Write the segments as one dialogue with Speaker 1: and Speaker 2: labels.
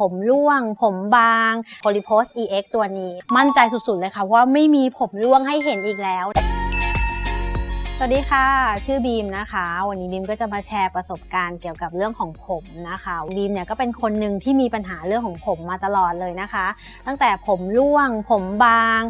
Speaker 1: ผมร่วง ผมบาง Polypose EX ตัวนี้ มั่นใจสุดๆเลยค่ะว่าไม่มีผมร่วงให้เห็นอีกแล้ว สวัสดีค่ะ ชื่อบีมนะคะ วันนี้บีมก็จะมาแชร์ประสบการณ์เกี่ยวกับเรื่องของผมนะคะบีมเนี่ยก็เป็นคนหนึ่งที่มีปัญหาเรื่องของผมมาตลอดเลยนะคะ ตั้งแต่ผมร่วง ผมบาง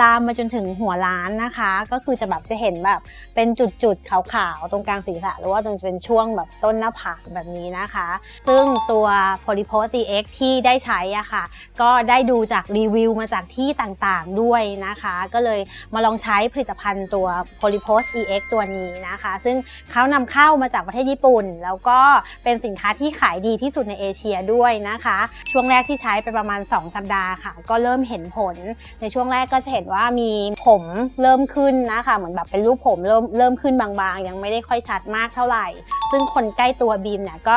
Speaker 1: ลามมาจนถึงหัวล้านนะคะ ก็คือจะแบบจะเห็นแบบเป็นจุดๆขาวๆตรงกลางศีรษะหรือว่าตรงเป็นช่วงแบบต้นหน้าผากแบบนี้นะคะ ซึ่งตัว Polypose DX ที่ได้ใช้อะค่ะ ก็ได้ดูจากรีวิวมาจากที่ต่างๆด้วยนะคะ ก็เลยมาลองใช้ผลิตภัณฑ์ตัว Polypos EX ตัวนี้นะคะ ซึ่งเขานำเข้ามาจากประเทศญี่ปุ่น แล้วก็เป็นสินค้าที่ขายดีที่สุดในเอเชียด้วยนะคะ ช่วงแรกที่ใช้ไปประมาณ 2 สัปดาห์ค่ะ ก็เริ่มเห็นผล ในช่วงแรกก็จะเห็นว่ามีผมเริ่มขึ้นนะคะเหมือนแบบเป็นรูปผมเริ่มเริ่มขึ้นบางๆ ยังไม่ได้ค่อยชัดมากเท่าไหร่ ซึ่งคนใกล้ตัวบีมเนี่ยก็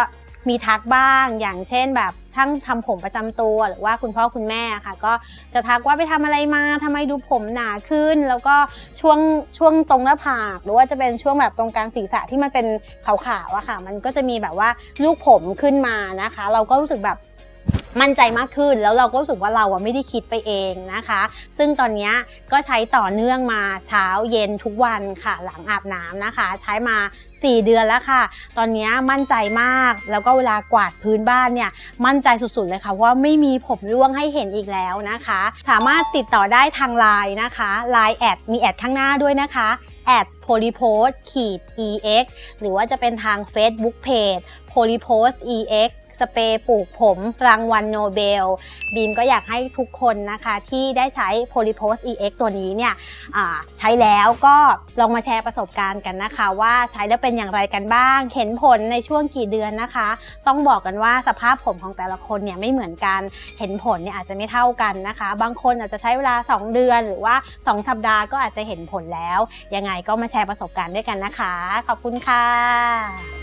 Speaker 1: มีทักบ้าง อย่างเช่น แบบช่างทำผมประจำตัว หรือว่าคุณพ่อคุณแม่ค่ะ ก็จะทักว่าไปทำอะไรมาทำไมดูผมหนาขึ้น แล้วก็ช่วงช่วงตรงหน้าผาก หรือว่าจะเป็นช่วงแบบตรงกลางศีรษะที่มันเป็นขาวๆอะค่ะ มันก็จะมีแบบว่าลูกผมขึ้นมานะคะ เราก็รู้สึกแบบ มั่นใจมากขึ้นแล้วเราก็รู้สึกว่าเราอะไม่ได้คิดไปเองนะคะ ซึ่งตอนนี้ก็ใช้ต่อเนื่องมาเช้าเย็นทุกวันค่ะ หลังอาบน้ำนะคะ ใช้มา 4 เดือนแล้วค่ะ ตอนนี้มั่นใจมาก แล้วก็เวลากวาดพื้นบ้านเนี่ยมั่นใจสุดๆเลยค่ะ ว่าไม่มีผมร่วงให้เห็นอีกแล้วนะคะ สามารถติดต่อได้ทางไลน์นะคะ Line แอดมีแอดข้างหน้าด้วยนะคะแอด polypost ขีด ex หรือว่าจะเป็นทาง Facebook Page polypost ex สเปรย์ปลูกผมรางวัลโนเบล บีมก็อยากให้ทุกคนนะคะที่ได้ใช้ Polypost EX ตัวนี้เนี่ยใช้แล้วก็ลองมาแชร์ประสบการณ์กันนะคะ ว่าใช้แล้วเป็นอย่างไรกันบ้าง เห็นผลในช่วงกี่เดือนนะคะ ต้องบอกกันว่าสภาพผมของแต่ละคนเนี่ยไม่เหมือนกัน เห็นผลเนี่ยอาจจะไม่เท่ากันนะคะ บางคนอาจจะใช้เวลา 2 เดือนหรือว่า 2 สัปดาห์ก็อาจจะเห็นผลแล้ว ยังไงก็มาแชร์ประสบการณ์ด้วยกันนะคะ ขอบคุณค่ะ